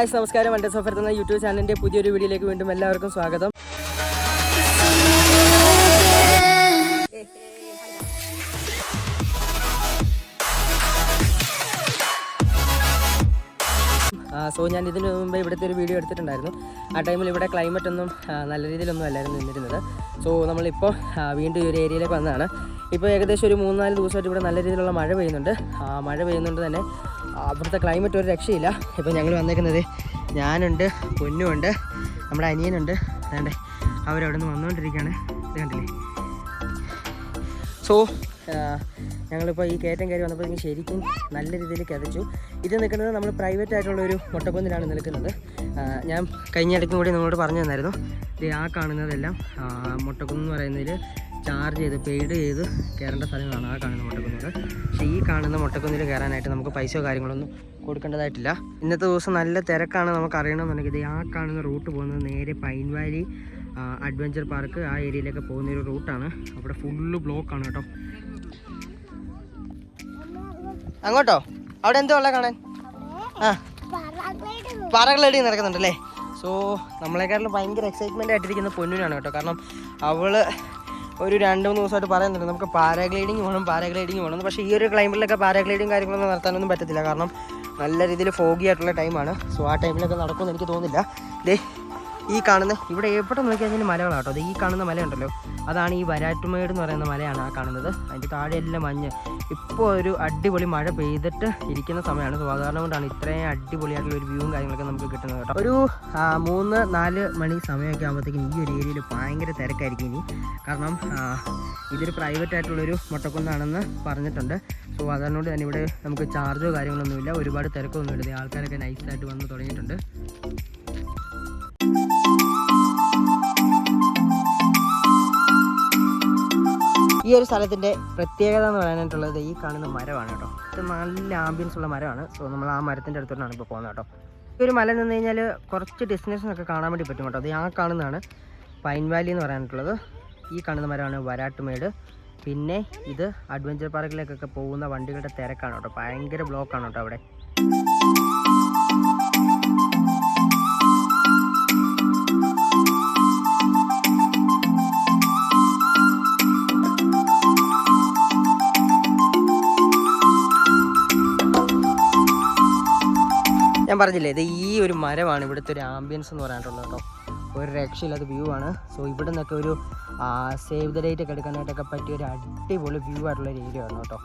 നമസ്കാരം. Wonder Zophar എന്ന YouTube ചാനലിന്റെ പുതിയൊരു വീഡിയോയിലേക്ക് വീണ്ടും എല്ലാവർക്കും സ്വാഗതം. സോ ഞാൻ ഇതിന് മുമ്പ് ഇവിടുത്തെ ഒരു വീഡിയോ എടുത്തിട്ടുണ്ടായിരുന്നു. ആ ടൈമിൽ ഇവിടെ ക്ലൈമറ്റ് ഒന്നും നല്ല രീതിയിലൊന്നും അല്ലായിരുന്നു നിന്നിരുന്നത്. സോ നമ്മളിപ്പോൾ വീണ്ടും ഈ ഒരു ഏരിയയിലേക്ക് വന്നതാണ്. ഇപ്പോൾ ഏകദേശം ഒരു മൂന്നാൽ ദിവസമായിട്ട് ഇവിടെ നല്ല രീതിയിലുള്ള മഴ പെയ്യുന്നുണ്ട്. മഴ പെയ്യുന്നുണ്ട് തന്നെ അവിടുത്തെ ക്ലൈമറ്റ് ഒരു രക്ഷയില്ല. ഇപ്പോൾ ഞങ്ങൾ വന്നേക്കുന്നത് ഞാനുണ്ട് പൊന്നുമുണ്ട് നമ്മുടെ അനിയനുണ്ട്. വേണ്ടേ അവരവിടെ നിന്ന് വന്നുകൊണ്ടിരിക്കുകയാണ് കണ്ടില്ലേ? സോ ഞങ്ങളിപ്പോൾ ഈ കയറ്റം കയറി വന്നപ്പോഴേക്കും ശരിക്കും നല്ല രീതിയിൽ കിതച്ചു. ഇത് നിൽക്കുന്നത് നമ്മൾ പ്രൈവറ്റ് ആയിട്ടുള്ള ഒരു മുട്ടക്കൊന്നിലാണ് നിൽക്കുന്നത്. ഞാൻ കഴിഞ്ഞ ഇടയ്ക്കും കൂടി നിങ്ങളോട് പറഞ്ഞു തന്നായിരുന്നു. ഇത് ആ കാണുന്നതെല്ലാം മുട്ടക്കുന്ന് പറയുന്നതിൽ ചാർജ് ചെയ്ത് പെയ്ഡ് ചെയ്ത് കയറേണ്ട സ്ഥലങ്ങളാണ് ആ കാണുന്ന മുട്ടക്കുന്നുകൾ. പക്ഷേ ഈ കാണുന്ന മുട്ടക്കുന്നിൽ കയറാനായിട്ട് നമുക്ക് പൈസയോ കാര്യങ്ങളൊന്നും കൊടുക്കേണ്ടതായിട്ടില്ല. ഇന്നത്തെ ദിവസം നല്ല തിരക്കാണ് നമുക്ക് അറിയണമെന്നുണ്ടെങ്കിൽ ഇത് ആ കാണുന്ന റൂട്ട് പോകുന്നത് നേരെ പൈൻ വാലി അഡ്വഞ്ചർ പാർക്ക് ആ ഏരിയയിലൊക്കെ പോകുന്ന ഒരു റൂട്ടാണ് അവിടെ ഫുള്ള് ബ്ലോക്കാണ് കേട്ടോ. അങ്ങോട്ടോ? അവിടെ എന്തോ ഉള്ള കാണാൻ? ആ. പാറകളടി നടക്കുന്നുണ്ടല്ലേ? സോ നമ്മളെക്കാട്ടിലും ഭയങ്കര എക്സൈറ്റ്മെന്റ് ആയിട്ടിരിക്കുന്ന പൊന്നിനാണ് കേട്ടോ. കാരണം അവൾ ഒരു രണ്ട് മൂന്ന് ദിവസമായിട്ട് പറയുന്നുണ്ട് നമുക്ക് പാരാഗ്ലൈഡിങ് വേണം പാരാഗ്ലൈഡിങ് വേണം പക്ഷേ ഈ ഒരു ക്ലൈമ്പിലൊക്കെ പാരാഗ്ലൈഡിങ് കാര്യങ്ങളൊന്നും നടത്താനൊന്നും പറ്റത്തില്ല. കാരണം നല്ല രീതിയിൽ ഫോഗി ആയിട്ടുള്ള ടൈമാണ് സോ ആ ടൈമിലൊക്കെ നടക്കുമെന്ന് എനിക്ക് തോന്നുന്നില്ല. ദേ ഈ കാണുന്ന ഇവിടെ എവിടെ നോക്കി കഴിഞ്ഞാൽ മലകളാട്ടോ അത് ഈ കാണുന്ന മലയുണ്ടല്ലോ. അതാണ് ഈ വരാറ്റുമേട് എന്ന് പറയുന്ന മലയാണ് ആ കാണുന്നത്. അതിന്റെ താഴെയെല്ലാം മഞ്ഞ്. ഇപ്പോൾ ഒരു അടിപൊളി മഴ പെയ്തിട്ട് ഇരിക്കുന്ന സമയമാണ്. സോ കൊണ്ടാണ് ഇത്രയും അടിപൊളിയായിട്ടുള്ള ഒരു വ്യൂവും കാര്യങ്ങളൊക്കെ നമുക്ക് കിട്ടുന്നത് കേട്ടോ. ഒരു മൂന്ന് നാല് മണി സമയമൊക്കെ ആകുമ്പോഴത്തേക്കും ഈ ഒരു ഏരിയയിൽ ഭയങ്കര തിരക്കായിരിക്കും ഇനി. കാരണം ഇതൊരു പ്രൈവറ്റ് ആയിട്ടുള്ളൊരു മുട്ടക്കുന്നാണെന്ന് പറഞ്ഞിട്ടുണ്ട്. സോ അതുകൊണ്ട് തന്നെ ഇവിടെ നമുക്ക് ചാർജോ കാര്യങ്ങളൊന്നുമില്ല. ഒരുപാട് തിരക്കൊന്നുമില്ല. ആൾക്കാരൊക്കെ നൈസായിട്ട് വന്ന് തുടങ്ങിയിട്ടുണ്ട്. ഈ ഒരു സ്ഥലത്തിന്റെ പ്രത്യേകത എന്ന് പറയാനായിട്ടുള്ളത് ഈ കാണുന്ന മരമാണ് കേട്ടോ. ഇത് നല്ല ആംബിയൻസ് ഉള്ള മരമാണ്. സോ നമ്മൾ ആ മരത്തിന്റെ അടുത്തോട്ടാണ് ഇപ്പോൾ പോകുന്നത് കേട്ടോ. ഈ ഒരു മല നിന്ന് കഴിഞ്ഞാൽ കുറച്ച് ഡെസ്റ്റിനേഷൻ ഒക്കെ കാണാൻ വേണ്ടി പറ്റും കേട്ടോ. അത് ആ കാണുന്നതാണ് പൈൻ വാലി എന്ന് പറയാനായിട്ടുള്ളത്. ഈ കാണുന്ന മരമാണ് വരാട്ടുമേട് പിന്നെ ഇത് അഡ്വഞ്ചർ പാർക്കിലേക്കൊക്കെ പോകുന്ന വണ്ടികളുടെ തിരക്കാണ് കേട്ടോ. ഭയങ്കര ബ്ലോക്കാണ് കേട്ടോ അവിടെ. ഞാൻ പറഞ്ഞില്ലേ ഇത് ഈ ഒരു മരമാണ് ഇവിടുത്തെ ഒരു ആംബിയൻസ് എന്ന് പറയാനുള്ളത് കേട്ടോ. ഒരു രക്ഷയില്ലാത്ത വ്യൂ ആണ്. സോ ഇവിടെ നിന്നൊക്കെ ഒരു സേവ് ദ ഡേറ്റ് ഒക്കെ എടുക്കാനായിട്ടൊക്കെ പറ്റിയ ഒരു അടിപൊളി വ്യൂ ആയിട്ടുള്ള ഒരു ഏരിയ ആണ് കേട്ടോ.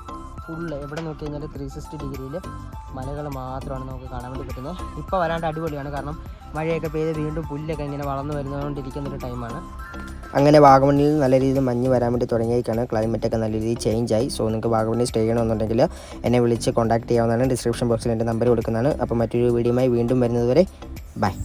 ഫുള്ള് എവിടെ നോക്കി കഴിഞ്ഞാൽ ത്രീ സിക്സ്റ്റി ഡിഗ്രിയിൽ മലകൾ മാത്രമാണ് നമുക്ക് കാണാൻ വേണ്ടി പറ്റുന്നത്. ഇപ്പോൾ വരാണ്ട് അടിപൊളിയാണ്. കാരണം മഴയൊക്കെ പെയ്ത് വീണ്ടും പുല്ലൊക്കെ ഇങ്ങനെ വളർന്നു വരുന്നതുകൊണ്ടിരിക്കുന്ന ഒരു ടൈമാണ് അങ്ങനെ വാഗമണ്ണിൽ നല്ല രീതിയിൽ മഞ്ഞ് വരാൻ വേണ്ടി തുടങ്ങിയിരിക്കുകയാണ്. ക്ലൈമറ്റ് ഒക്കെ നല്ല രീതിയിൽ ചേഞ്ച് ആയി. സോ നിങ്ങൾക്ക് വാഗമണ്ണിൽ സ്റ്റേ ചെയ്യണമെന്നുണ്ടെങ്കിൽ എന്നെ വിളിച്ച് കോൺടാക്ട് ചെയ്യാവുന്നതാണ്. ഡിസ്ക്രിപ്ഷൻ ബോക്സിൽ എന്റെ നമ്പർ കൊടുക്കുന്നതാണ്. അപ്പോൾ മറ്റൊരു വീഡിയോയുമായി വീണ്ടും വരുന്നതുവരെ ബൈ